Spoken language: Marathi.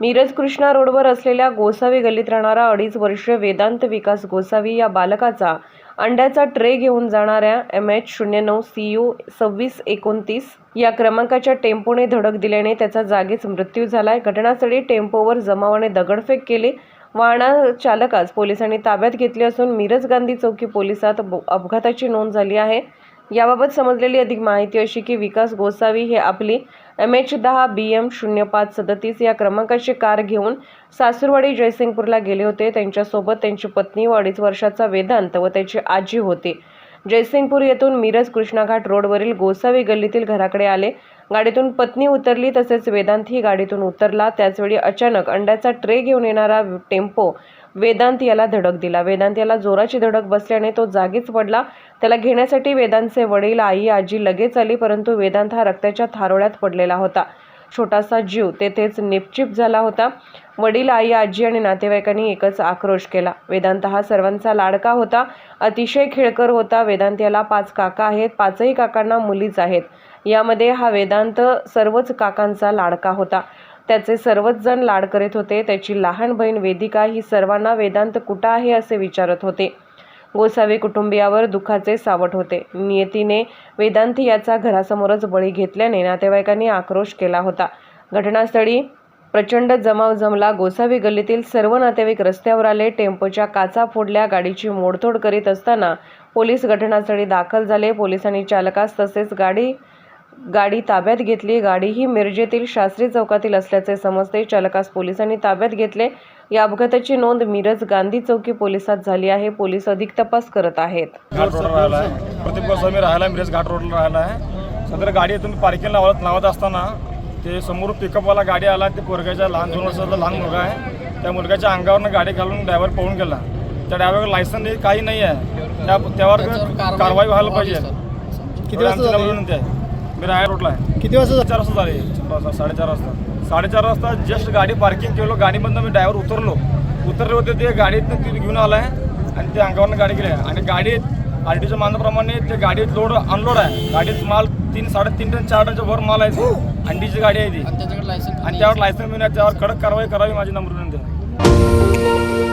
मिरज कृष्णा रोडवर असलेल्या गोसावी गल्लीत राहणारा अडीच वर्षीय वेदांत विकास गोसावी या बालकाचा अंड्याचा ट्रे घेऊन जाणाऱ्या एम एच शून्य नऊ सी यू सव्वीस एकोणतीस या क्रमांकाच्या टेम्पोने धडक दिल्याने त्याचा जागीच मृत्यू झालाय. घटनास्थळी टेम्पोवर जमावाने दगडफेक केली. वाहना चालकास पोलिसांनी ताब्यात घेतले असून मिरज गांधी चौकी पोलिसात अपघाताची नोंद झाली आहे. याबाबत समजलेली अधिक माहिती अशी की विकास गोसावी हे आपली एम एच दहा बी एम शून्य पाच सदतीस या क्रमांकाची कार घेऊन सासूरवाडी जयसिंगपूरला गेले होते. त्यांच्यासोबत त्यांची पत्नी व अडीच वर्षाचा वेदांत व त्याची आजी होती. जयसिंगपूर येथून मिरज कृष्णाघाट रोडवरील गोसावी गल्लीतील घराकडे आले. गाडीतून पत्नी उतरली तसेच वेदांतही गाडीतून उतरला. त्याचवेळी अचानक अंड्याचा ट्रे घेऊन येणारा टेम्पो वेदांत याला धडक दिला. वेदांत याला जोराची धडक बसल्याने तो जागीच पडला. त्याला घेण्यासाठी वेदांतचे वडील आई आजी लगेच आली परंतु वेदांत हा रक्ताच्या थारोळ्यात पडलेला होता. छोटासा जीव तेथेच निपचिप झाला होता. वडील आई आजी आणि नातेवाईकांनी एकच आक्रोश केला. वेदांत हा सर्वांचा लाडका होता. अतिशय खेळकर होता. वेदांत याला पाच काका आहेत. पाचही काकांना मुलीच आहेत. यामध्ये हा वेदांत सर्वच काकांचा लाडका होता. त्याचे सर्वच जण लाड करीत होते. त्याची लहान बहीण वेदिका ही सर्वांना वेदांत कुठं आहे? असे विचारत होते. गोसावी कुटुंबियावर दुःखाचे सावट होते. नियतीने वेदांत याचा घरासमोरच बळी घेतल्याने नातेवाईकांनी आक्रोश केला होता. घटनास्थळी प्रचंड जमाव जमला. गोसावी गल्लीतील सर्व नातेवाईक रस्त्यावर आले. टेम्पोच्या काचा फोडल्या. गाडीची मोडतोड करीत असताना पोलीस घटनास्थळी दाखल झाले. पोलिसांनी चालकास तसेच गाडी गाडी ताब्यात घेतली. गाडी ही मिरजेतील शास्त्री चौकातील असल्याचे समजते. चालकास पोलिसांनी ताब्यात घेतले. या अपघाताची नोंद मिरज गांधी चौकी पोलिसात झाली आहे. पोलीस अधिक तपास करत आहेत. घाट रोडला राहिला आहे. गोस्वामी मिरज घाट रोडला राहिला आहे. सदर गाडी तुम्ही पार्किंग लावत लावत असताना ते समोर पिकअपवाला गाडी आला. ते पोरग्याच्या लहान दोन वर्षाचा लहान मुलगा आहे. त्या मुलग्याच्या अंगावरनं गाडी घालून ड्रायव्हर पळून गेला. त्या ड्रायव्हरला लायसन नाही काही नाही आहे. त्या त्यावर कारवाई व्हायला पाहिजे. किती वाजता आमची झाली? नम्र विनंती आहे मी राहाय रोडला आहे. किती वाजता चार वाजता झाले. चार वाजता, साडेचार वाजता. साडेचार वाजता जस्ट गाडी पार्किंग केलो. गाडीमधनं मी ड्रायव्हर उतरलो. उतरले होते ते गाडीतनं ते घेऊन आलाय आणि ते अंगावरनं गाडी गेली आहे. आणि गाडीत आर टीच्या मानाप्रमाणे ते गाडीत लोड अनलोड आहे. गाडीत माल तीन साडेतीन टन चार टनच्या वर माल आहे ती. अंडीची गाडी आहे ती. त्याच्याकडे आणि त्यावर लायसन मिळणार त्यावर कडक कारवाई करावी माझी नम्र विनंती आहे.